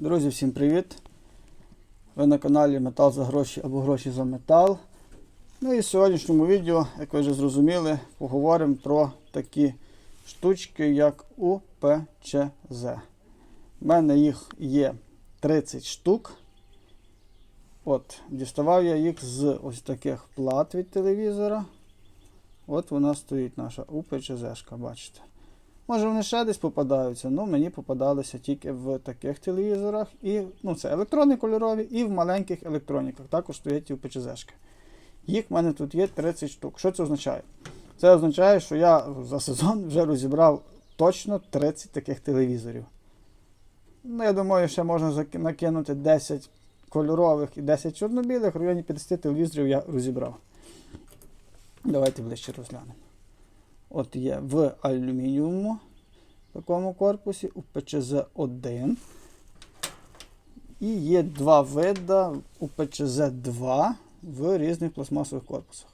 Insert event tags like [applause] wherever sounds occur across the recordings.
Друзі, всім привіт! Ви на каналі Метал за гроші або гроші за метал. Ну і в сьогоднішньому відео, як ви вже зрозуміли, поговоримо про такі штучки, як УПЧЗ. У мене їх є 30 штук. От, Діставав я їх з ось таких плат від телевізора. От вона стоїть наша УПЧЗ-шка, бачите. Може вони ще десь попадаються, але мені попадалися тільки в таких телевізорах. І, ну, це електронні кольорові, і в маленьких електроніках. Також стоять і в ПЧЗшки. Їх в мене тут є 30 штук. Що це означає? Це означає, що я за сезон вже розібрав точно 30 таких телевізорів. Ну, я думаю, ще можна накинути 10 кольорових і 10 чорно-білих, в районі 50 телевізорів я розібрав. Давайте ближче розглянемо. От є в алюмініуму такому корпусі, у ПЧЗ-1. І є два вида у ПЧЗ-2 в різних пластмасових корпусах.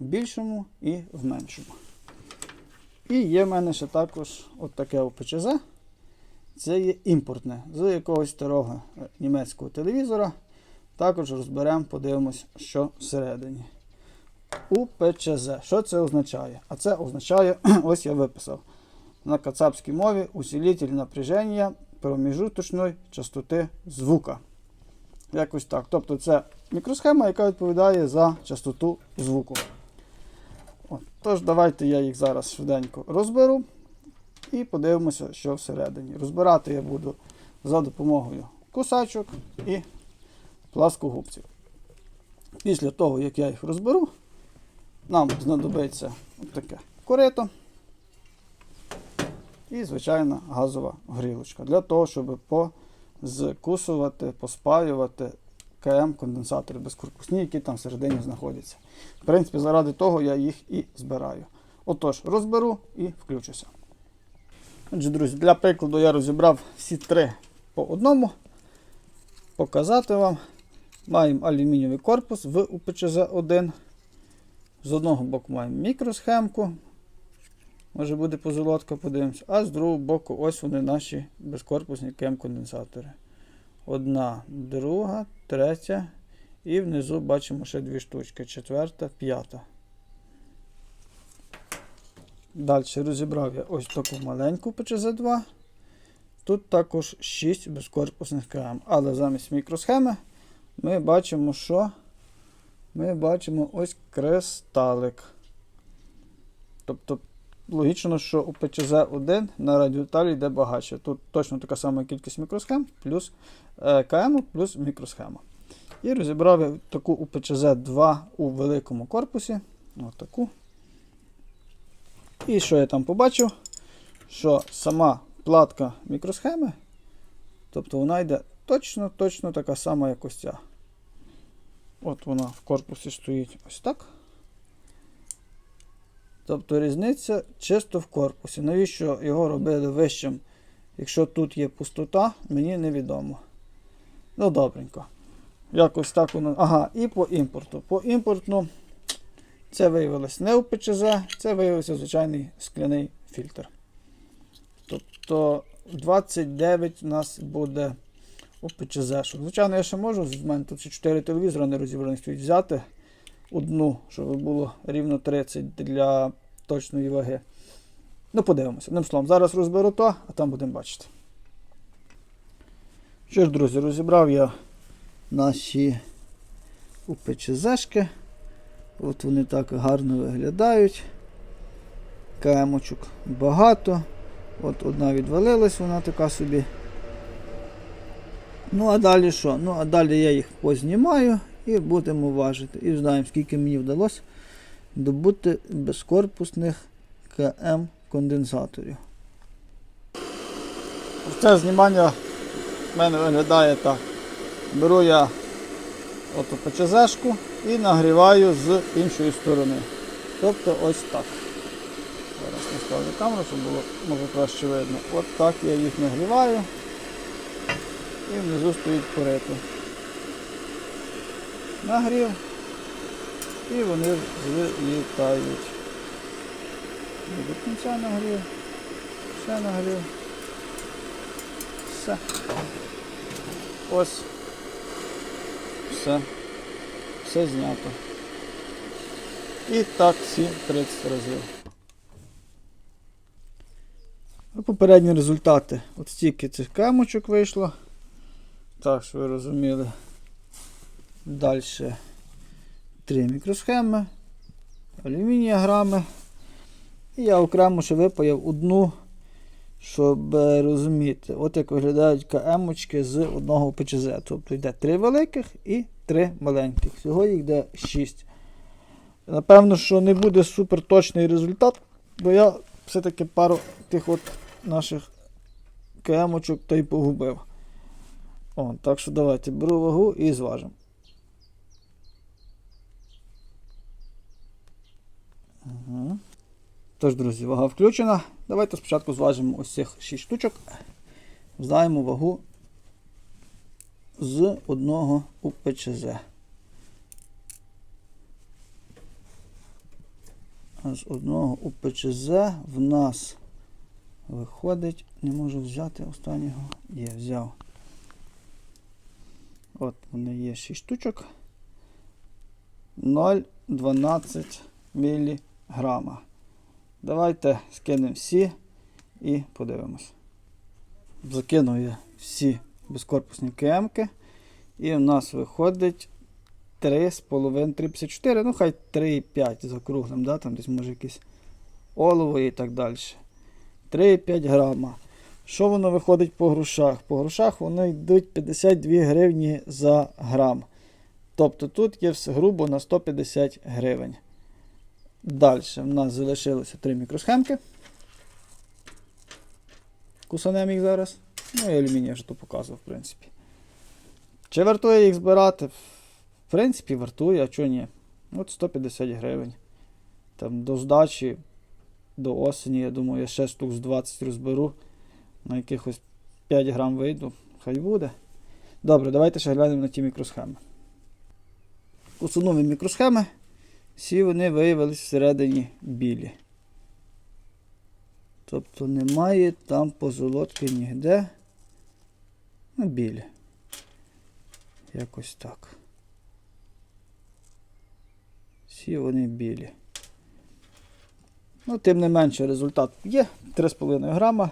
В більшому і в меншому. І є в мене ще також от УПЧЗ. Це є імпортне з якогось старого е, німецького телевізора. Також розберемо, подивимось, що всередині. УПЧЗ. Що це означає? А це означає, [clears throat] ось я виписав на кацапській мові усилитель напряження проміжуточної частоти звука. Якось так. Тобто це мікросхема, яка відповідає за частоту звуку. От. Тож, давайте я їх зараз швиденько розберу і подивимося, що всередині. Розбирати я буду за допомогою кусачок і пласкогубців. Після того, як я їх розберу, нам знадобиться таке корито і звичайна газова грілочка для того, щоб позкусувати, поспаювати КМ конденсатори безкорпусні, які там всередині знаходяться. В принципі, заради того я їх і збираю. Отож, розберу і включуся. Отже, друзі, для прикладу я розібрав всі три по одному. Показати вам. Маємо алюмінієвий корпус в УПЧЗ-1. З одного боку маємо мікросхемку. Може буде позолотка, подивимося. А з другого боку, ось вони наші безкорпусні кем-конденсатори. Одна, друга, третя. І внизу бачимо ще дві штучки. Четверта, п'ята. Далі розібрав я ось таку маленьку ПЧЗ-2. Тут також 6 безкорпусних КМ. Але замість мікросхеми ми бачимо, що ми бачимо ось кристалик. Тобто, логічно, що у ПЧЗ-1 на радіоталі йде багатше. Тут точно така сама кількість мікросхем, плюс е, КМ, плюс мікросхема. І розібрав я таку у ПЧЗ-2 у великому корпусі. Ось таку. І що я там побачив? Що сама платка мікросхеми, тобто вона йде точно-точно така сама, як ось ця. От вона в корпусі стоїть ось так. Тобто різниця чисто в корпусі. Навіщо його робили вищим? Якщо тут є пустота, мені невідомо. Ну, добренько. Якось так воно. Ага, і по імпорту. По імпортну це виявилось не у ПЧЗ, це виявився звичайний скляний фільтр. Тобто 29 у нас буде у ПЧЗ. Звичайно, я ще можу, в мене тут ще 4 телевізора не розібрані стоїть взяти одну, щоб було рівно 30 для точної ваги. Ну, подивимося. Одним словом, зараз розберу то, а там будемо бачити. Що ж, друзі, розібрав я наші УПЧЗшки. От вони так гарно виглядають. Кемочок багато. От одна відвалилась, вона така собі. Ну, а далі що? Ну, а далі я їх познімаю і будемо важити. І знаємо, скільки мені вдалося добути безкорпусних КМ конденсаторів. Це знімання в мене виглядає так. Беру я оту ПЧЗшку і нагріваю з іншої сторони. Тобто ось так. Зараз наставлю камеру, щоб було може краще видно. От так я їх нагріваю. І внизу стоїть корито. Нагрів. І вони злітають. До кінця нагрів. Все нагрів. Все. Ось. Все. Все знято. І так всі 30 разів. Попередні результати. От стільки цих камочок вийшло. Так, що ви розуміли. Далі три мікросхеми, алюмініограми. І я окремо ще випаяв одну, щоб е, розуміти, от як виглядають КМочки з одного ПЧЗ. Тобто йде три великих і три маленьких. Всього їх йде 6. Напевно, що не буде супер точний результат, бо я все-таки пару тих от наших КМочок та й погубив. О, так що давайте беру вагу і зважимо. Угу. Тож, друзі, вага включена. Давайте спочатку зважимо ось цих 6 штучок. Знаємо вагу з одного УПЧЗ. З одного УПЧЗ в нас виходить, не можу взяти останнього. Є, взяв. От вони є 6 штучок. 0,12 міліграма. Давайте скинемо всі і подивимось. Закинув я всі безкорпусні КМки. І в нас виходить 3,5 354, ну хай 3,5 закруглим, да? там десь може якесь олово і так далі. 3,5 грама. Що воно виходить по грошах? По грошах воно йдуть 52 гривні за грам. Тобто тут є грубо на 150 гривень. Далі в нас залишилося три мікросхемки. Кусанем їх зараз. Ну і алюміній вже то показував, в принципі. Чи вартує їх збирати? В принципі, вартує, а чого ні? От 150 гривень. Там до здачі, до осені, я думаю, я ще штук з 20 розберу. На якихось 5 грам вийду. Хай буде. Добре, давайте ще глянемо на ті мікросхеми. Кусунові мікросхеми. Всі вони виявилися всередині білі. Тобто немає там позолотки ніде. Ну, білі. Якось так. Всі вони білі. Ну, тим не менше, результат є 3,5 грама.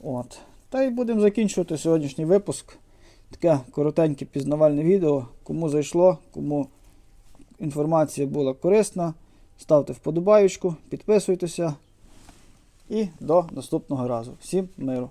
От. Та й будемо закінчувати сьогоднішній випуск. Таке коротеньке пізнавальне відео. Кому зайшло, кому інформація була корисна, ставте вподобайку, підписуйтеся. І до наступного разу. Всім миру!